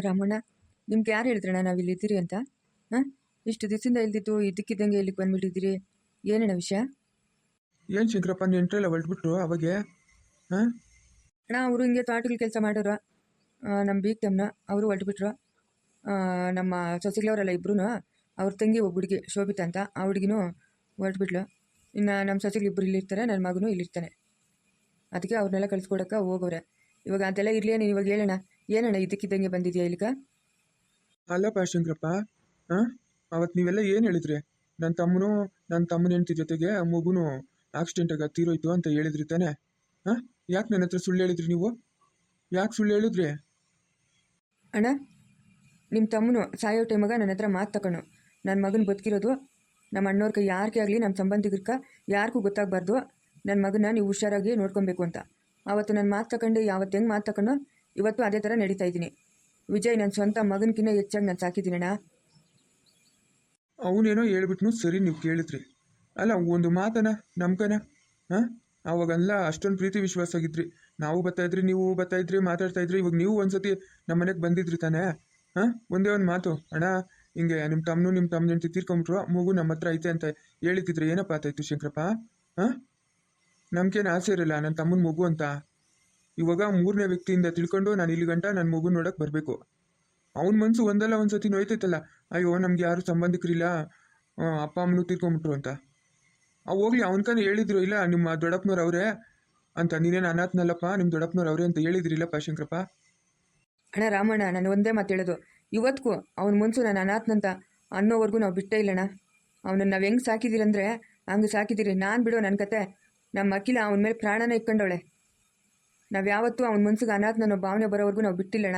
ರಾಮಣ್ಣ ನಿಮ್ಗೆ ಯಾರು ಹೇಳಿದ್ರಣ್ಣ ನಾವು ಇಲ್ಲಿದ್ದೀರಿ ಅಂತ? ಹಾಂ? ಇಷ್ಟು ದಿವಸದಿಂದ ಇಲ್ದಿದ್ದು ಇದಕ್ಕಿದ್ದಂಗೆ ಇಲ್ಲಿಗೆ ಬಂದ್ಬಿಟ್ಟಿದ್ದೀರಿ. ಏನಣ್ಣ ವಿಷಯ? ಏನು ಶಂಕರಪ್ಪ ನೆಂಟ್ರೆಲ್ಲ ಹೊರಟ್ಬಿಟ್ರು ಅವಾಗೆ? ಹಾಂ? ಅಣ್ಣ ಅವರು ಹಿಂಗೆ ತೋಟಗಳು ಕೆಲಸ ಮಾಡೋರು. ನಮ್ಮ ಬೀಗ್ ತಮ್ಮನ ಅವರು ಹೊರಟ್ಬಿಟ್ರು. ನಮ್ಮ ಸೊಸೆಗಳವರೆಲ್ಲ ಇಬ್ಬರು ಅವ್ರ ತಂಗಿ ಒಬ್ಬ ಹುಡುಗಿ ಶೋಭಿತ ಅಂತ ಆ ಹುಡುಗಿನೂ ಹೊರಟ್ಬಿಟ್ಲು. ಇನ್ನು ನಮ್ಮ ಸೊಸೆಗಳು ಇಬ್ಬರು ಇಲ್ಲಿರ್ತಾರೆ ನನ್ನ ಮಗನೂ ಇಲ್ಲಿರ್ತಾನೆ ಅದಕ್ಕೆ ಅವ್ರನ್ನೆಲ್ಲ ಕಳಿಸ್ಕೊಡಕ್ಕೆ ಹೋಗೋರೆ ಇವಾಗ ಅದೆಲ್ಲ ಇರಲಿ ನೀನು ಇವಾಗ ಹೇಳೋಣ ಏನಣ್ಣ ಇದಕ್ಕಿದ್ದಂಗೆ ಬಂದಿದ್ಯಾ ಇಲ್ಲಿಗ? ಅಲ್ಲಪ್ಪ ಶಂಕರಪ್ಪ ಹಾಂ ಅವತ್ತು ನೀವೆಲ್ಲ ಏನು ಹೇಳಿದ್ರಿ? ನನ್ನ ತಮ್ಮನು ನನ್ನ ತಮ್ಮನ ಹೆಂಡತಿ ಜೊತೆಗೆ ಆ ಮಗುನು ಆಗ ತೀರೋಯ್ತು ಅಂತ ಹೇಳಿದ್ರಿ ತಾನೆ ಹಾಂ ಯಾಕೆ ನನ್ನ ಹತ್ರ ಸುಳ್ಳು ಹೇಳಿದ್ರಿ ನೀವು? ಯಾಕೆ ಸುಳ್ಳು ಹೇಳಿದ್ರಿ? ಅಣ್ಣ ನಿಮ್ಮ ತಮ್ಮನು ಸಾಯೋ ಟೈಮಾಗ ನನ್ನ ಹತ್ರ ಮಾತು ತಗೊಂಡು ನನ್ನ ಮಗನ ಬದುಕಿರೋದು ನಮ್ಮ ಅಣ್ಣವ್ರ ಕೈ ಯಾರಿಗೆ ಆಗಲಿ ನಮ್ಮ ಸಂಬಂಧಿಕರ್ಕ ಯಾರಿಗೂ ಗೊತ್ತಾಗಬಾರ್ದು. ನನ್ನ ಮಗನ ನೀವು ಹುಷಾರಾಗಿ ನೋಡ್ಕೊಬೇಕು ಅಂತ. ಆವತ್ತು ನನ್ನ ಮಾತು ತಗೊಂಡು ಯಾವತ್ತು ಹೆಂಗೆ ಮಾತು ತಗೊಂಡು ಇವತ್ತು ಅದೇ ಥರ ನಡೀತಾ ಇದ್ದೀನಿ. ವಿಜಯ್ ನನ್ನ ಸ್ವಂತ ಮಗನಕಿನ್ನ ಹೆಚ್ಚಾಗಿ ನಾನು ಸಾಕಿದ್ದೀನಣ್ಣ. ಅವನೇನೋ ಹೇಳ್ಬಿಟ್ನು, ಸರಿ ನೀವು ಕೇಳಿದ್ರಿ. ಅಲ್ಲ, ಒಂದು ಮಾತನ ನಮ್ಕನ ಹಾಂ? ಅವಾಗೆಲ್ಲ ಅಷ್ಟೊಂದು ಪ್ರೀತಿ ವಿಶ್ವಾಸ ಆಗಿದ್ರಿ ನಾವು ಬರ್ತಾ ಇದ್ರಿ, ನೀವು ಬರ್ತಾ ಇದ್ರಿ, ಮಾತಾಡ್ತಾ ಇದ್ರಿ, ಇವಾಗ ನೀವು ಒಂದ್ಸತಿ ನಮ್ಮ ಮನೆಗೆ ಬಂದಿದ್ರಿ ತಾನೇ? ಹಾಂ? ಒಂದೇ ಒಂದು ಮಾತು. ಅಣ್ಣ, ಹಿಂಗೆ ನಿಮ್ಮ ತಮ್ಮನು ನಿಮ್ಮ ತಮ್ಮನ ಹೆಂಡತಿ ತೀರ್ಕೊಂಬಿಟ್ರು, ಮಗು ನಮ್ಮ ಹತ್ರ ಐತೆ ಅಂತ ಹೇಳಿದ್ದಿದ್ರೆ ಏನಪ್ಪ ಆತಾಯ್ತು ಶಂಕರಪ್ಪ? ಹಾಂ? ನಮ್ಗೇನು ಆಸೆ ಇರಲ್ಲ ನನ್ನ ತಮ್ಮನ ಮಗು ಅಂತ? ಇವಾಗ ಮೂರನೇ ವ್ಯಕ್ತಿಯಿಂದ ತಿಳ್ಕೊಂಡು ನಾನು ಇಲ್ಲಿ ಗಂಟ ನನ್ನ ಮಗು ನೋಡಕ್ಕೆ ಬರಬೇಕು. ಅವನ ಮನಸ್ಸು ಒಂದಲ್ಲ ಒಂದು ಸತಿ ನೋಯ್ತೈತಲ್ಲ. ಅಯ್ಯೋ ನಮ್ಗೆ ಯಾರು ಸಂಬಂಧಿಕರಿಲ್ಲ. ಆ, ಅಪ್ಪ ಅಮ್ಮನೂ ತೀರ್ಕೊಂಬಿಟ್ರು ಅಂತ. ಅವು ಹೋಗ್ಲಿ ಅವನ್ಕನ ಹೇಳಿದ್ರು ಇಲ್ಲ ನಿಮ್ಮ ದೊಡ್ಡಪ್ಪನವ್ರು ಅವರೇ ಅಂತ. ನೀನೇನು ಅನಾಥನಲ್ಲಪ್ಪ ನಿಮ್ಮ ದೊಡ್ಡಪ್ಪನವ್ರು ಅವರೇ ಅಂತ ಹೇಳಿದ್ರಿಲ್ಲಪ್ಪ ಶಂಕರಪ್ಪ ಅಣ್ಣ ರಾಮಣ್ಣ ನಾನು ಒಂದೇ ಮಾತು ಹೇಳೋದು. ಇವತ್ತಿಗೂ ಅವನ ಮನ್ಸು ನಾನು ಅನಾಥನಂತ ಅನ್ನೋವರೆಗೂ ನಾವು ಬಿಟ್ಟೇ ಇಲ್ಲಣ್ಣ. ಅವನನ್ನು ನಾವು ಹೆಂಗೆ ಸಾಕಿದ್ದೀರಂದ್ರೆ ಹಂಗೆ ಸಾಕಿದ್ದೀರಿ ನಾನು ಬಿಡೋ ನನ್ನ ಕತೆ. ನಮ್ಮ ಅಖಿಲ ಅವನ ಮೇಲೆ ಪ್ರಾಣನ ಇಟ್ಕೊಂಡವಳೆ. ನಾವು ಯಾವತ್ತೂ ಅವನ ಮನ್ಸಿಗೆ ಅನಾಥ ಅನ್ನೋ ಭಾವನೆ ಬರೋವರೆಗೂ ನಾವು ಬಿಟ್ಟಿಲ್ಲಣ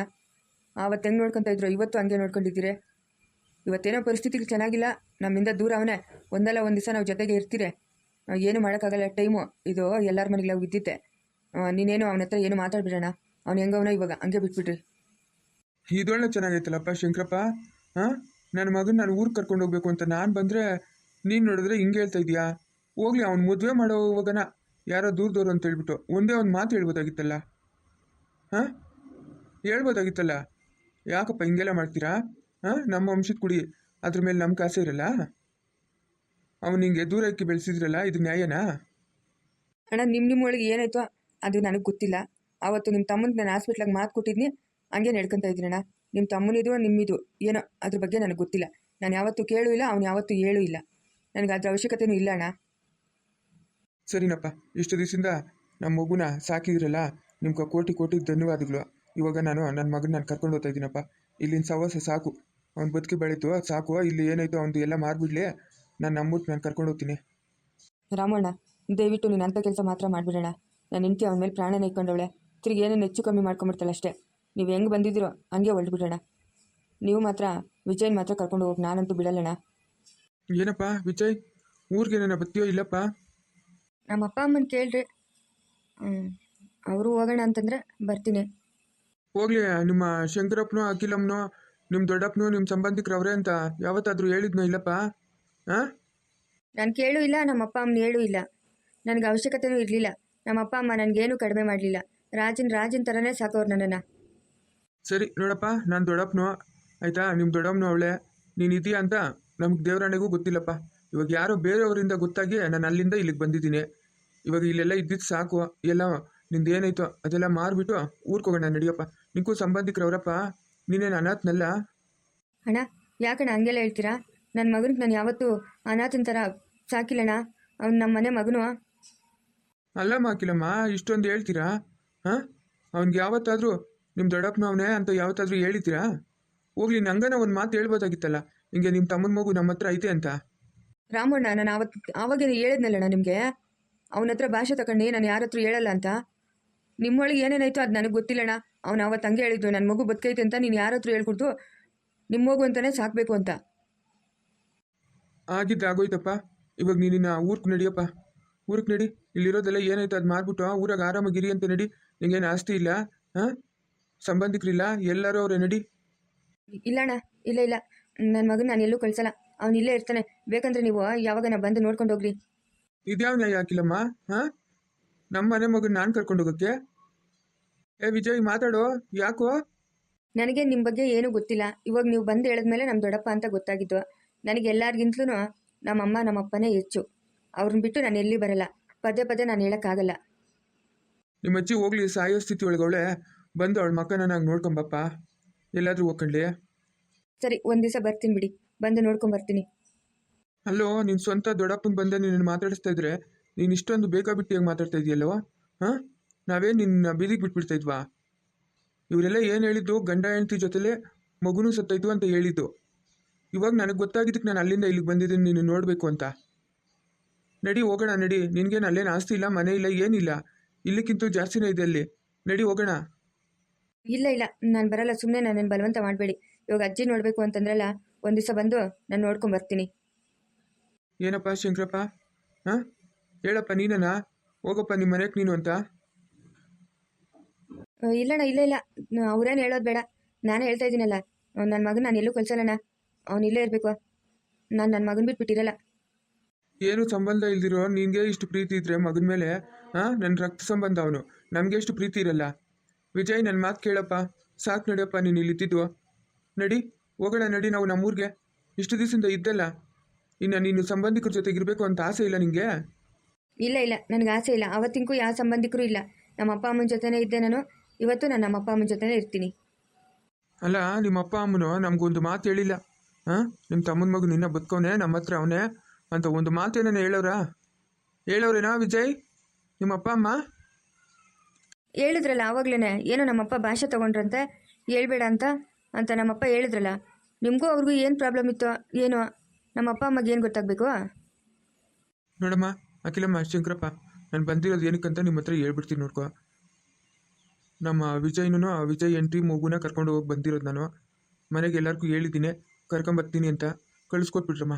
ಆವತ್ತು ಹೆಂಗೆ ನೋಡ್ಕೊತಾ ಇದ್ರು ಇವತ್ತು ಹಂಗೆ ನೋಡ್ಕೊಂಡಿದ್ದೀರಿ? ಇವತ್ತೇನೋ ಪರಿಸ್ಥಿತಿಗಳು ಚೆನ್ನಾಗಿಲ್ಲ ನಮ್ಮಿಂದ ದೂರ ಅವನೇ. ಒಂದಲ್ಲ ಒಂದು ದಿವಸ ನಾವು ಜೊತೆಗೆ ಇರ್ತೀರಿ. ಏನು ಮಾಡೋಕ್ಕಾಗಲ್ಲ ಟೈಮು. ಇದು ಎಲ್ಲರ ಮನೆಗೆ ನಾವು ಇದ್ದಿತ್ತೆ ಆ, ನೀನೇನು ಅವನ ಹತ್ರ ಏನು ಮಾತಾಡ್ಬಿಡೋಣ ಅವ್ನು ಹೆಂಗವನ ಇವಾಗ ಹಂಗೆ ಬಿಟ್ಬಿಡ್ರಿ ಇದೊಳ್ಳೆ ಚೆನ್ನಾಗೈತಲ್ಲಪ್ಪ ಶಂಕರಪ್ಪ ಹಾಂ ನನ್ನ ಮಗನ ನಾನು ಊರಿಗೆ ಕರ್ಕೊಂಡು ಹೋಗ್ಬೇಕು ಅಂತ ನಾನು ಬಂದರೆ ನೀನು ನೋಡಿದ್ರೆ ಹಿಂಗೆ ಹೇಳ್ತಾ ಇದೀಯಾ? ಹೋಗ್ಲಿ ಅವ್ನು ಮದುವೆ ಮಾಡೋವಾಗನ ಯಾರೋ ದೂರದವ್ರು ಅಂತ ಹೇಳ್ಬಿಟ್ಟು ಒಂದೇ ಒಂದು ಮಾತು ಹೇಳ್ಬೋದಾಗಿತ್ತಲ್ಲ? ಹಾಂ? ಹೇಳ್ಬೋದಾಗಿತ್ತಲ್ಲ? ಯಾಕಪ್ಪ ಹಿಂಗೆಲ್ಲ ಮಾಡ್ತೀರಾ? ಹಾಂ? ನಮ್ಮ ವಂಶದ ಕುಡಿ, ಅದ್ರ ಮೇಲೆ ನಮ್ಮ ಕಾಸೆ ಇರಲ್ಲ? ಅವನು ಹಿಂಗೆ ದೂರ ಇಕ್ಕಿ ಬೆಳೆಸಿದ್ರಲ್ಲ, ಇದು ನ್ಯಾಯನಾ? ಅಣ್ಣ ನಿಮ್ಮ ನಿಮ್ಮ ಒಳಗೆ ಏನಾಯ್ತೋ ಅದು ನನಗೆ ಗೊತ್ತಿಲ್ಲ. ಆವತ್ತು ನಿಮ್ಮ ತಮ್ಮನಿಗೆ ನಾನು ಹಾಸ್ಪಿಟ್ಲಾಗ ಮಾತು ಕೊಟ್ಟಿದ್ನಿ, ಹಂಗೆ ನಡ್ಕೊತಾ ಇದ್ದೀನಿ ಅಣ್ಣ. ನಿಮ್ಮ ತಮ್ಮನಿದು ನಿಮ್ಮಿದು ಏನೋ ಅದ್ರ ಬಗ್ಗೆ ನನಗೆ ಗೊತ್ತಿಲ್ಲ. ನಾನು ಯಾವತ್ತೂ ಕೇಳೂ ಇಲ್ಲ, ಅವ್ನು ಯಾವತ್ತೂ ಹೇಳೂ ಇಲ್ಲ. ನನಗೆ ಅದ್ರ ಅವಶ್ಯಕತೆಯೂ ಇಲ್ಲ ಅಣ್ಣ. ಸರಿನಪ್ಪ ಇಷ್ಟು ದಿವಸದಿಂದ ನಮ್ಮ ಮಗುನ ಸಾಕಿದ್ರಲ್ಲ ನಿಮ್ಗೆ ಕೋಟಿ ಕೋಟಿ ಧನ್ಯವಾದಗಳು. ಇವಾಗ ನಾನು ನನ್ನ ಮಗನ ನಾನು ಕರ್ಕೊಂಡು ಹೋಗ್ತಾ ಇದ್ದೀನಪ್ಪ ಇಲ್ಲಿನ ಸವಾಸ ಸಾಕು. ಅವ್ನು ಬದುಕಿ ಬೆಳೀತು ಅದು ಸಾಕು ಇಲ್ಲಿ ಏನಾಯ್ತು ಅವ್ನು ಎಲ್ಲ ಮಾರ್ಬಿಡ್ಲಿ. ನಾನು ನಮ್ಮೂರು ನಾನು ಕರ್ಕೊಂಡು ಹೋಗ್ತೀನಿ. ರಾಮಣ್ಣ ದಯವಿಟ್ಟು ನೀನು ಅಂಥ ಕೆಲಸ ಮಾತ್ರ ಮಾಡಿಬಿಡೋಣ. ನಾನು ಹೆಂಡತಿ ಅವನ ಮೇಲೆ ಪ್ರಾಣನ ಇಟ್ಕೊಂಡವಳೆ. ತಿರುಗಿ ಏನೇನು ಹೆಚ್ಚು ಕಮ್ಮಿ ಮಾಡ್ಕೊಂಬಿಡ್ತಾಳೆ ಅಷ್ಟೇ. ನೀವು ಹೆಂಗೆ ಬಂದಿದ್ದೀರೋ ಹಂಗೆ ಹೊಲ್ಬಿಡೋಣ ನೀವು ಮಾತ್ರ ವಿಜಯ್ ಮಾತ್ರ ಕರ್ಕೊಂಡು ಹೋಗಿ ನಾನಂತೂ ಬಿಡಲ್ಲಣ್ಣ. ಏನಪ್ಪ ವಿಜಯ್? ಊರಿಗೆ ನನ್ನ ಬತ್ತೀಯೋ ಇಲ್ಲಪ್ಪ? ನಮ್ಮ ಅಪ್ಪ ಅಮ್ಮನ ಕೇಳ್ರಿ. ಅವರು ಹೋಗೋಣ ಅಂತಂದ್ರೆ ಬರ್ತೀನಿ. ಹೋಗ್ಲಿ ನಿಮ್ಮ ಶಂಕರಪ್ಪನು ಅಖಿಲಮ್ಮನೋ ನಿಮ್ಮ ದೊಡ್ಡಪ್ಪನೋ ನಿಮ್ಮ ಸಂಬಂಧಿಕರು ಅವರೇ ಅಂತ ಯಾವತ್ತಾದರೂ ಹೇಳಿದ್ನೋ ಇಲ್ಲಪ್ಪ? ಹಾಂ? ನಾನು ಕೇಳೂ ಇಲ್ಲ ನಮ್ಮ ಅಪ್ಪ ಅಮ್ಮನ ಹೇಳೂ ಇಲ್ಲ. ನನಗೆ ಅವಶ್ಯಕತೆನೂ ಇರಲಿಲ್ಲ. ನಮ್ಮ ಅಪ್ಪ ಅಮ್ಮ ನನಗೇನು ಕಡಿಮೆ ಮಾಡಲಿಲ್ಲ. ರಾಜನ್ ರಾಜನ್ ಥರನೇ ಸಾಕೋರು ನನ್ನನ್ನು. ಸರಿ ನೋಡಪ್ಪ ನಾನು ದೊಡ್ಡಪ್ಪನು ಆಯಿತಾ? ನಿಮ್ಮ ದೊಡ್ಡಮ್ಮನು ಅವಳೆ. ನೀನು ಇದೆಯಾ ಅಂತ ನಮ್ಗೆ ದೇವರಾಣಿಗೂ ಗೊತ್ತಿಲ್ಲಪ್ಪ. ಇವಾಗ ಯಾರೋ ಬೇರೆಯವರಿಂದ ಗೊತ್ತಾಗಿ ನಾನು ಅಲ್ಲಿಂದ ಇಲ್ಲಿಗೆ ಬಂದಿದ್ದೀನಿ. ಇವಾಗ ಇಲ್ಲೆಲ್ಲ ಇದ್ದಿದ್ದು ಸಾಕು. ಎಲ್ಲ ನಿಂದು ಏನಾಯ್ತು? ಅದೆಲ್ಲ ಮಾರಿಬಿಟ್ಟು ಊರಿಗೆ ಹೋಗೋಣ ನಡಿಯಪ್ಪ. ನಿಂಗೂ ಸಂಬಂಧಿಕರವರಪ್ಪ ನೀನೇನು ಅನಾಥನಲ್ಲ? ಅಣ್ಣ ಯಾಕಣ್ಣ ಹಂಗೆಲ್ಲ ಹೇಳ್ತೀರಾ? ನನ್ನ ಮಗನಿಗೆ ನಾನು ಯಾವತ್ತೂ ಅನಾಥನ ಥರ ಸಾಕಿಲ್ಲಣ್ಣ. ಅವ್ನು ನಮ್ಮ ಮನೆ ಮಗನು. ಅಲ್ಲಮ್ಮ ಹಾಕಿಲ್ಲಮ್ಮ ಇಷ್ಟೊಂದು ಹೇಳ್ತೀರಾ? ಹಾಂ? ಅವ್ನಿಗೆ ಯಾವತ್ತಾದರೂ ನಿಮ್ಮ ದೊಡ್ಡಪ್ಪನವನೇ ಅಂತ ಯಾವತ್ತಾದರೂ ಹೇಳಿದ್ದೀರಾ? ಹೋಗ್ಲಿ ನಂಗನ ಒಂದು ಮಾತು ಹೇಳ್ಬೋದಾಗಿತ್ತಲ್ಲ. ಹಿಂಗೆ ನಿಮ್ಮ ತಮ್ಮನ ಮಗು ನಮ್ಮ ಹತ್ರ ಐತೆ ಅಂತ. ರಾಮಣ್ಣ ನಾನು ಆವತ್ತು ಆವಾಗೇನು ಹೇಳಿದ್ನಲ್ಲಣ್ಣ ನಿಮಗೆ? ಅವನ ಹತ್ರ ಭಾಷೆ ತಗೊಂಡು ನಾನು ಯಾರ ಹತ್ರ ಹೇಳಲ್ಲ ಅಂತ? ನಿಮ್ಮೊಳಗೆ ಏನೇನಾಯ್ತು ಅದು ನನಗೆ ಗೊತ್ತಿಲ್ಲಣ್ಣ. ಅವನು ಆವತ್ತು ಹಂಗೆ ಹೇಳಿದ್ದು ನನ್ನ ಮಗು ಬದುಕೈತೆ ಅಂತ ನೀನು ಯಾರ ಹತ್ರ ಹೇಳ್ಕೊಡ್ತು? ನಿಮ್ಮ ಮಗು ಅಂತಲೇ ಸಾಕಬೇಕು ಅಂತ. ಆಗಿದ್ದು ಆಗೋಯ್ತಪ್ಪ. ಇವಾಗ ನೀನಿನ್ನ ಊರ್ಗೆ ನಡಿಯಪ್ಪ. ಊರಿಗೆ ನಡಿ. ಇಲ್ಲಿರೋದೆಲ್ಲ ಏನಾಯ್ತು ಅದು ಮಾರ್ಬಿಟ್ಟು ಊರಾಗ ಆರಾಮಾಗಿರಿ ಅಂತ ನಡಿ. ನಿಂಗೇನು ಆಸ್ತಿ ಇಲ್ಲ ಹಾಂ? ಸಂಬಂಧಿಕರಿಲ್ಲ ಎಲ್ಲರೂ ಅವರೇ ನಡಿ. ಇಲ್ಲಣ್ಣ ಇಲ್ಲ ಇಲ್ಲ. ನನ್ನ ಮಗನ ನಾನು ಎಲ್ಲೂ ಕಳ್ಸಲ್ಲ. ಅವ್ನು ಇಲ್ಲೇ ಇರ್ತಾನೆ. ಬೇಕಂದ್ರೆ ನೀವು ಯಾವಾಗ ನಾ ಬಂದು ನೋಡ್ಕೊಂಡು ಹೋಗ್ರಿ. ಇದ್ಯಾವ ನ್ಯಾಯ ಹಾಕಿಲ್ಲಮ್ಮ ಹಾಂ? ನಮ್ಮ ಮನೆ ಮಗನ ನಾನು ಕರ್ಕೊಂಡು ಹೋಗಕ್ಕೆ ಏ ವಿಜಯ್ ಮಾತಾಡೋ. ಯಾಕೋ? ನನಗೆ ನಿಮ್ಮ ಬಗ್ಗೆ ಏನೂ ಗೊತ್ತಿಲ್ಲ. ಇವಾಗ ನೀವು ಬಂದು ಹೇಳಿದ್ಮೇಲೆ ನಮ್ಮ ದೊಡ್ಡಪ್ಪ ಅಂತ ಗೊತ್ತಾಗಿದ್ದು ನನಗೆ ಎಲ್ಲರಿಗಿಂತಲೂ ನಮ್ಮಮ್ಮ ನಮ್ಮಪ್ಪನೇ ಹೆಚ್ಚು. ಅವ್ರನ್ನ ಬಿಟ್ಟು ನಾನು ಎಲ್ಲಿ ಬರಲ್ಲ. ಪದೇ ಪದೇ ನಾನು ಹೇಳೋಕ್ಕಾಗಲ್ಲ. ನಿಮ್ಮ ಅಜ್ಜಿ ಹೋಗ್ಲಿ ಸಾಯೋ ಸ್ಥಿತಿ ಒಳಗವಳೆ ಬಂದು ಅವಳ ಮಕ್ಕನ ನಂಗೆ ನೋಡ್ಕೊಂಬಪ್ಪ ಎಲ್ಲಾದರೂ ಹೋಗ್ಕೊಂಡ್ಲಿ. ಸರಿ, ಒಂದು ದಿವಸ ಬರ್ತೀನಿ ಬಿಡಿ. ಬಂದು ನೋಡ್ಕೊಂಬರ್ತೀನಿ ಅಲ್ಲೋ ನಿನ್ನ ಸ್ವಂತ ದೊಡ್ಡಪ್ಪನ ಬಂದ ನಿನ್ನ ಮಾತಾಡಿಸ್ತಾ ಇದ್ರೆ. ನೀನು ಇಷ್ಟೊಂದು ಬೇಕಾಬಿಟ್ಟಿಯಾಗಿ ಮಾತಾಡ್ತಾ ಇದೆಯಲ್ಲವ ಹಾಂ? ನಾವೇ ನಿನ್ನ ಬೀದಿಗೆ ಬಿಟ್ಬಿಡ್ತಾ ಇದ್ವಾ? ಇವರೆಲ್ಲ ಏನು ಹೇಳಿದ್ದು? ಗಂಡ ಹೆಂಡತಿ ಜೊತೆಲೇ ಮಗುನೂ ಸತ್ತೈತು ಅಂತ ಹೇಳಿದ್ದು. ಇವಾಗ ನನಗೆ ಗೊತ್ತಾಗಿದ್ದಕ್ಕೆ ನಾನು ಅಲ್ಲಿಂದ ಇಲ್ಲಿಗೆ ಬಂದಿದ್ದೀನಿ, ನೀನು ನೋಡಬೇಕು ಅಂತ. ನಡಿ, ಹೋಗೋಣ, ನಡಿ. ನಿನಗೇನು ಅಲ್ಲೇನು ಆಸ್ತಿ ಇಲ್ಲ, ಮನೆ ಇಲ್ಲ, ಏನಿಲ್ಲ. ಇಲ್ಲಿಕ್ಕಿಂತ ಜಾಸ್ತಿನೇ ಇದೆ ಅಲ್ಲಿ. ನಡಿ, ಹೋಗೋಣ. ಇಲ್ಲ ಇಲ್ಲ. ನಾನು ಬರಲ್ಲ. ಸುಮ್ಮನೆ ನನ್ನನ್ನು ಬಲವಂತ ಮಾಡಬೇಡಿ. ಇವಾಗ ಅಜ್ಜಿ ನೋಡಬೇಕು ಅಂತಂದ್ರಲ್ಲ ಒಂದು ದಿವಸ ಬಂದು ನಾನು ನೋಡ್ಕೊಂಬರ್ತೀನಿ ಏನಪ್ಪ ಶಂಕರಪ್ಪ? ಹಾಂ? ಹೇಳಪ್ಪ ನೀನನಾ? ಹೋಗಪ್ಪ ನಿಮ್ಮ ಮನೆಗೆ ನೀನು ಅಂತ? ಇಲ್ಲಣ್ಣ ಇಲ್ಲ ಇಲ್ಲ. ಅವ್ರೇನು ಹೇಳೋದು ಬೇಡ. ನಾನೇ ಹೇಳ್ತಾ ಇದ್ದೀನಲ್ಲ. ನನ್ನ ಮಗನ ನಾನು ಎಲ್ಲೂ ಕಳ್ಸಲ್ಲಣ್ಣ. ಅವ್ನು ಇಲ್ಲೇ ಇರಬೇಕು. ನಾನು ನನ್ನ ಮಗನ ಬಿಟ್ಬಿಟ್ಟಿರಲ್ಲ ಏನು ಸಂಬಂಧ ಇಲ್ದಿರೋ ನಿನಗೆ ಇಷ್ಟು ಪ್ರೀತಿ ಇದ್ರೆ ಮಗನ ಮೇಲೆ ಹಾಂ? ನನ್ನ ರಕ್ತ ಸಂಬಂಧ ಅವನು. ನಮಗೆ ಎಷ್ಟು ಪ್ರೀತಿ ಇರಲ್ಲ. ವಿಜಯ್ ನನ್ನ ಮಾತು ಕೇಳಪ್ಪ. ಸಾಕು ನಡೆಯಪ್ಪ ನೀನು ಇಲ್ಲಿದ್ದಿದ್ದು ನಡಿ ಹೋಗೋಣ ನಡಿ ನಾವು ನಮ್ಮೂರಿಗೆ. ಇಷ್ಟು ದಿವಸದಿಂದ ಇದ್ದಲ್ಲ. ಇನ್ನು ನೀನು ಸಂಬಂಧಿಕರ ಜೊತೆಗೆ ಇರಬೇಕು ಅಂತ ಆಸೆ ಇಲ್ಲ ನಿನಗೆ ಇಲ್ಲ ಇಲ್ಲ ನನಗೆ ಆಸೆ ಇಲ್ಲ. ಅವತ್ತಿಂಕೂ ಯಾವ ಸಂಬಂಧಿಕರು ಇಲ್ಲ. ನಮ್ಮ ಅಪ್ಪ ಅಮ್ಮನ ಜೊತೆನೇ ಇದ್ದೆ ನಾನು. ಇವತ್ತು ನಾನು ನಮ್ಮ ಅಪ್ಪ ಅಮ್ಮನ ಜೊತೆನೇ ಇರ್ತೀನಿ. ಅಲ್ಲ ನಿಮ್ಮ ಅಪ್ಪ ಅಮ್ಮನು ನಮಗೊಂದು ಮಾತು ಹೇಳಿಲ್ಲ. ಹಾಂ? ನಿಮ್ಮ ತಮ್ಮನ ಮಗು ನಿನ್ನ ಬದುಕವನೇ ನಮ್ಮ ಹತ್ರ ಅವನೇ ಅಂತ ಒಂದು ಮಾತೇನ ಹೇಳೋರಾ? ಹೇಳೋರೇನಾ ವಿಜಯ್? ನಿಮ್ಮ ಅಪ್ಪ ಅಮ್ಮ? ಹೇಳಿದ್ರಲ್ಲ ಆವಾಗ್ಲೇ ಏನೋ ನಮ್ಮಪ್ಪ ಭಾಷೆ ತಗೊಂಡ್ರಂತೆ ಹೇಳ್ಬೇಡ ಅಂತ ಅಂತ ನಮ್ಮಪ್ಪ ಹೇಳಿದ್ರಲ್ಲ. ನಿಮಗೂ ಅವ್ರಿಗೂ ಏನು ಪ್ರಾಬ್ಲಮ್ ಇತ್ತೋ ಏನು ನಮ್ಮಪ್ಪ ಅಮ್ಮಗೆ ಏನು ಗೊತ್ತಾಗಬೇಕು? ನೋಡಮ್ಮ ಅಖಿಲಮ್ಮ ಶಂಕರಪ್ಪ ನಾನು ಬಂದಿರೋದು ಏನಕ್ಕಂತ ನಿಮ್ಮ ಹತ್ರ ಹೇಳ್ಬಿಡ್ತೀನಿ ನೋಡ್ಕೊ. ನಮ್ಮ ವಿಜಯ್ನೂ ವಿಜಯ್ ಎಂಟ್ರಿ ಮಗುನ ಕರ್ಕೊಂಡು ಹೋಗಿ ಬಂದಿರೋದು ನಾನು. ಮನೆಗೆ ಎಲ್ಲರಿಗೂ ಹೇಳಿದ್ದೀನಿ ಕರ್ಕೊಂಬರ್ತೀನಿ ಅಂತ. ಕಳಿಸ್ಕೊಟ್ಬಿಟ್ರಮ್ಮ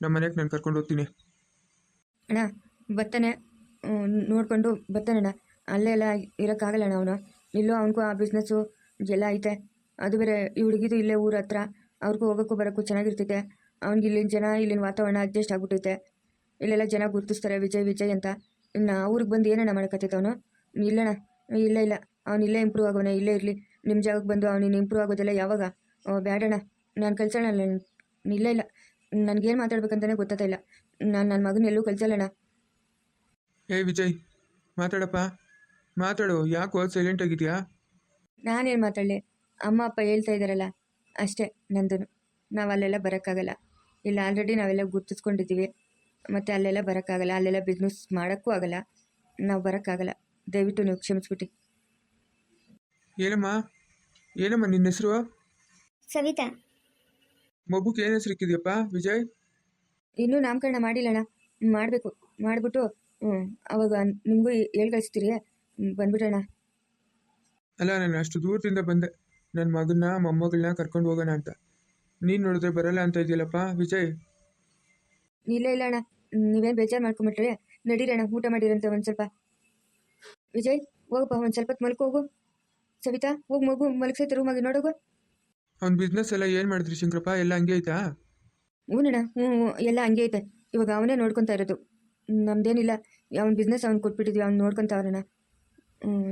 ನಮ್ಮ ಮನೆಗೆ ನಾನು ಕರ್ಕೊಂಡು ಹೋಗ್ತೀನಿ. ಅಣ್ಣ ಬರ್ತಾನೆ ನೋಡಿಕೊಂಡು ಬರ್ತಾನಣ್ಣ ಅಲ್ಲೇ ಎಲ್ಲ ಇರೋಕ್ಕಾಗಲ್ಲ ಅವನು ಇಲ್ಲೂ ಅವನಿಗೂ ಆ ಬಿಸ್ನೆಸ್ಸು ಎಲ್ಲ ಐತೆ. ಅದು ಬೇರೆ ಈ ಹುಡುಗಿದು ಇಲ್ಲೇ ಊರ ಹತ್ರ. ಅವ್ರಿಗೂ ಹೋಗೋಕ್ಕೂ ಬರೋಕ್ಕೂ ಚೆನ್ನಾಗಿರ್ತೈತೆ. ಅವ್ನಿಗೆ ಇಲ್ಲಿನ ಜನ, ಇಲ್ಲಿನ ವಾತಾವರಣ ಅಡ್ಜಸ್ಟ್ ಆಗ್ಬಿಟ್ಟೈತೆ. ಇಲ್ಲೆಲ್ಲ ಜನ ಗುರುತಿಸ್ತಾರೆ, ವಿಜಯ್ ವಿಜಯ್ ಅಂತ. ಇನ್ನು ಊರಿಗೆ ಬಂದು ಏನಣ್ಣ ಮಾಡಕತ್ತೈತೆ ಅವನು? ಇಲ್ಲಣ್ಣ, ಇಲ್ಲ ಇಲ್ಲ. ಅವ್ನು ಇಲ್ಲೇ ಇಂಪ್ರೂವ್ ಆಗೋಣ ಇಲ್ಲೇ ಇರಲಿ. ನಿಮ್ಮ ಜಾಗಕ್ಕೆ ಬಂದು ಅವನಿನ್ನು ಇಂಪ್ರೂವ್ ಆಗೋದಿಲ್ಲ ಯಾವಾಗ? ಬೇಡಣ್ಣ ನಾನು ಕಳ್ಸೋಣ ಇಲ್ಲ ಇಲ್ಲ. ನನಗೇನು ಮಾತಾಡ್ಬೇಕಂತಲೇ ಗೊತ್ತಾಗ್ತಾ ಇಲ್ಲ. ನಾನು ನನ್ನ ಮಗನ ಎಲ್ಲೂ ಕಲ್ಸಲ್ಲಣ್ಣ. ಏ ವಿಜಯ್, ಮಾತಾಡಪ್ಪ. ಮಾತಾಡು ಯಾಕೋ ಸೈಲೆಂಟ್ ಆಗಿದೆಯಾ? ನಾನೇನು ಮಾತಾಡಲಿ? ಅಮ್ಮ ಅಪ್ಪ ಹೇಳ್ತಾ ಇದ್ದಾರಲ್ಲ ಅಷ್ಟೇ ನಂದು ನಾವು ಅಲ್ಲೆಲ್ಲ ಬರೋಕ್ಕಾಗಲ್ಲ. ಇಲ್ಲ ಆಲ್ರೆಡಿ ನಾವೆಲ್ಲ ಗುರ್ತಿಸ್ಕೊಂಡಿದ್ದೀವಿ. ಮತ್ತು ಅಲ್ಲೆಲ್ಲ ಬರೋಕ್ಕಾಗಲ್ಲ ಅಲ್ಲೆಲ್ಲ ಬಿಸ್ನೆಸ್ ಮಾಡೋಕ್ಕೂ ಆಗಲ್ಲ. ನಾವು ಬರೋಕ್ಕಾಗಲ್ಲ. ದಯವಿಟ್ಟು ನೀವು ಕ್ಷಮಿಸ್ಬಿಟ್ಟು. ಏನಮ್ಮ? ಏನಮ್ಮ ನಿನ್ನ ಹೆಸರು? ಸವಿತಾ. ಮಗುಗೆ ಏನು ಹೆಸರು ಇಕ್ಕಿದ್ಯಪ್ಪ? ವಿಜಯ್? ಇನ್ನೂ ನಾಮಕರಣ ಮಾಡಿಲ್ಲಣ್ಣ. ಮಾಡಬೇಕು. ಮಾಡಿಬಿಟ್ಟು ಹ್ಞೂ ಅವಾಗ ನಿಮಗೂ ಹೇಳ್ ಕಳಿಸ್ತೀರಿ? ಹ್ಮ್, ಬಂದ್ಬಿಡೋಣ ಅಲ್ಲ ನಾನು ಅಷ್ಟು ದೂರದಿಂದ ಬಂದೆ. ನನ್ನ ಮಗನ್ನ ಮೊಮ್ಮಗಳನ್ನ ಕರ್ಕೊಂಡು ಹೋಗೋಣ ಅಂತ. ನೀನು ನೋಡಿದ್ರೆ ಬರಲ್ಲ ಅಂತ ಇದೆಯಲ್ಲಪ್ಪ ವಿಜಯ್? ಇಲ್ಲ ಇಲ್ಲ ಅಣ್ಣ. ನೀವೇನು ಬೇಜಾರು ಮಾಡ್ಕೊಂಬಿಟ್ರೆ. ನಡೀರಣ್ಣ ಊಟ ಮಾಡಿರಂತೆ ಒಂದು ಸ್ವಲ್ಪ. ವಿಜಯ್ ಹೋಗಪ್ಪ ಒಂದು ಸ್ವಲ್ಪ ಮಲ್ಕೋಗು. ಮಲ್ಕೋ ಹೋಗು ಸವಿತಾ ಹೋಗಿ ಮಗು ಮಲಗಿಸೈತೆ ರೂಮಾಗಿ ನೋಡೋಗು. ಅವ್ನ ಬಿಸ್ನೆಸ್ ಎಲ್ಲ ಏನು ಮಾಡಿದ್ರಿ ಶಂಕರಪ್ಪ? ಎಲ್ಲ ಹಂಗೆ ಐತಾ ಹ್ಞೂನಣ್ಣ ಹ್ಞೂ ಹ್ಞೂ ಎಲ್ಲ ಹಂಗೆ ಐತೆ. ಇವಾಗ ಅವನೇ ನೋಡ್ಕೊತಾ ಇರೋದು. ನಮ್ದೇನಿಲ್ಲ. ಅವ್ನ ಬಿಸ್ನೆಸ್ ಅವ್ನು ಕೊಟ್ಬಿಟ್ಟಿದ್ವಿ ಅವ್ನು ನೋಡ್ಕೊತಾವ್ರಣ್ಣ.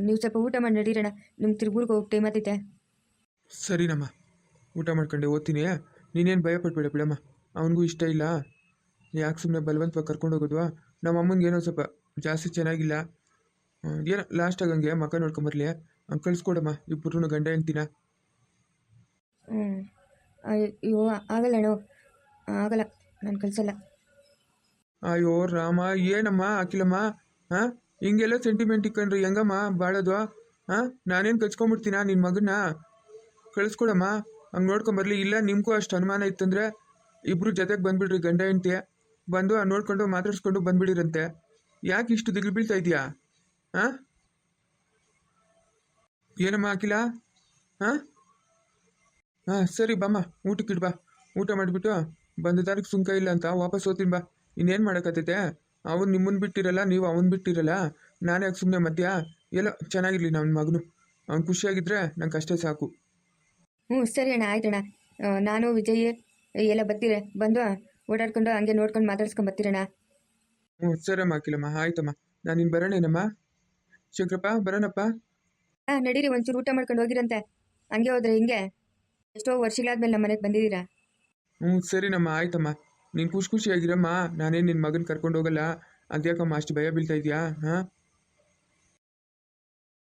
ನೀವು ಸ್ವಲ್ಪ ಊಟ ಮಾಡಿ ನಡೀರಣ ನಿಮ್ಗೆ ತಿರುಗೂರ್ಗೆ ಹೋಗಿ ಟೈಮ್ ಆತೈತೆ. ಸರಿನಮ್ಮ ಊಟ ಮಾಡ್ಕೊಂಡೆ ಓದ್ತೀನಿ. ನೀನೇನು ಭಯ ಪಡ್ಬೇಡ ಬಿಡಮ್ಮ. ಅವನಿಗೂ ಇಷ್ಟ ಇಲ್ಲ. ಯಾಕೆ ಸುಮ್ಮನೆ ಬಲವಂತವಾಗಿ ಕರ್ಕೊಂಡು ಹೋಗೋದು? ನಮ್ಮ ಅಮ್ಮನಿಗೆ ಏನೋ ಸ್ವಲ್ಪ ಜಾಸ್ತಿ ಚೆನ್ನಾಗಿಲ್ಲ. ಏನೋ ಲಾಸ್ಟಾಗಿ ಹಂಗೆ ಮಕ್ಕ ನೋಡ್ಕೊಂಬರ್ಲಿ ಹಂಗೆ ಕಳಿಸ್ಕೊಡಮ್ಮ ಇಬ್ಬರು ಗಂಡ ಹೇಳ್ತೀನ ಹ್ಞೂ ಅಯ್ಯೋ ಆಗಲ್ಲ ಅಣ್ಣ. ಆಗಲ್ಲ ನಾನು ಕಳ್ಸಲ್ಲ. ಅಯ್ಯೋ ರಾಮ ಏನಮ್ಮ ಹಾಕಿಲ್ಲಮ್ಮ ಹಾಂ? ಹಿಂಗೆಲ್ಲ ಸೆಂಟಿಮೆಂಟ್ ಇಕ್ಕಂಡ್ರಿ ಹೆಂಗಮ್ಮ? ಬಾಳೋದು ಹಾಂ ನಾನೇನು ಕಚ್ಕೊಂಡ್ಬಿಡ್ತೀನ ನಿನ್ನ ಮಗನ್ನ? ಕಳಿಸ್ಕೊಡಮ್ಮ. ಹಂಗೆ ನೋಡ್ಕೊಂಬರ್ಲಿ ಇಲ್ಲ, ನಿಮಗೂ ಅಷ್ಟು ಅನುಮಾನ ಇತ್ತಂದರೆ ಇಬ್ಬರು ಜೊತೆಗೆ ಬಂದ್ಬಿಡ್ರಿ, ಗಂಡ, ಹೆಂಡತಿ. ಬಂದು ನೋಡ್ಕೊಂಡು, ಮಾತಾಡಿಸ್ಕೊಂಡು ಬಂದ್ಬಿಡಿರಂತೆ. ಯಾಕೆ ಇಷ್ಟು ದಿಗ್ಲು ಬೀಳ್ತಾ ಇದೆಯಾ ಹಾಂ ಏನಮ್ಮ ಹಾಕಿಲ್ಲ ಹಾಂ ಹಾಂ ಸರಿ, ಬಮ್ಮ. ಊಟಕ್ಕಿಡ್ಬಾ ಊಟ ಮಾಡಿಬಿಟ್ಟು ಬಂದ ತಾರೀಕು ಸುಂಕ ಇಲ್ಲ ಅಂತ ವಾಪಸ್ ಹೋಗ್ತೀನಿ ಬಾ. ಇನ್ನೇನು ಮಾಡೋಕ್ಕತ್ತೈತೆ ಅವ್ನು ನಿಮ್ಮನ್ನು ಬಿಟ್ಟಿರಲ್ಲ ನೀವು ಅವನು ಬಿಟ್ಟಿರಲ್ಲ. ನಾನೇ ಯಾಕೆ ಸುಮ್ಮನೆ ಮಧ್ಯ. ಎಲ್ಲ ಚೆನ್ನಾಗಿರಲಿ ನನ್ನ ಮಗನು. ಅವ್ನು ಖುಷಿಯಾಗಿದ್ರೆ ನಂಗೆ ಅಷ್ಟೇ ಸಾಕು. ಹ್ಞೂ ಸರಿ ಅಣ್ಣ ಆಯ್ತಣ್ಣ. ನಾನು ವಿಜಯ್ ಎಲ್ಲ ಬರ್ತೀರ? ಬಂದು ಓಡಾಡ್ಕೊಂಡು ಹಂಗೆ ನೋಡ್ಕೊಂಡು ಮಾತಾಡ್ಸ್ಕೊಂಡು ಬರ್ತೀರಣ್ಣ? ಹ್ಞೂ ಸರಮ್ಮ ಹಾಕಿಲ್ಲಮ್ಮ ಆಯ್ತಮ್ಮ. ನಾನು ಇನ್ನು ಬರೋಣೇನಮ್ಮ ಶಂಕರಪ್ಪ ಬರೋಣಪ್ಪ? ಹಾಂ ನಡೀರಿ ಒಂಚೂರು ಊಟ ಮಾಡ್ಕೊಂಡು ಹೋಗಿರಂತೆ. ಹಂಗೆ ಹೋದ್ರೆ ಹಿಂಗೆ? ಎಷ್ಟೋ ವರ್ಷಗಳಾದ್ಮೇಲೆ ನಮ್ಮ ಮನೆಗೆ ಬಂದಿದ್ದೀರಾ? ಹ್ಞೂ ಸರಿನಮ್ಮ ಆಯ್ತಮ್ಮ. ನೀನು ಖುಷಿ ಖುಷಿಯಾಗಿರಮ್ಮ. ನಾನೇನು ನಿನ್ನ ಮಗನ ಕರ್ಕೊಂಡು ಹೋಗಲ್ಲ ಅದ್ಯಾಕಮ್ಮ ಅಷ್ಟು ಭಯ ಬೀಳ್ತಾ ಇದೆಯಾ? ಹಾಂ?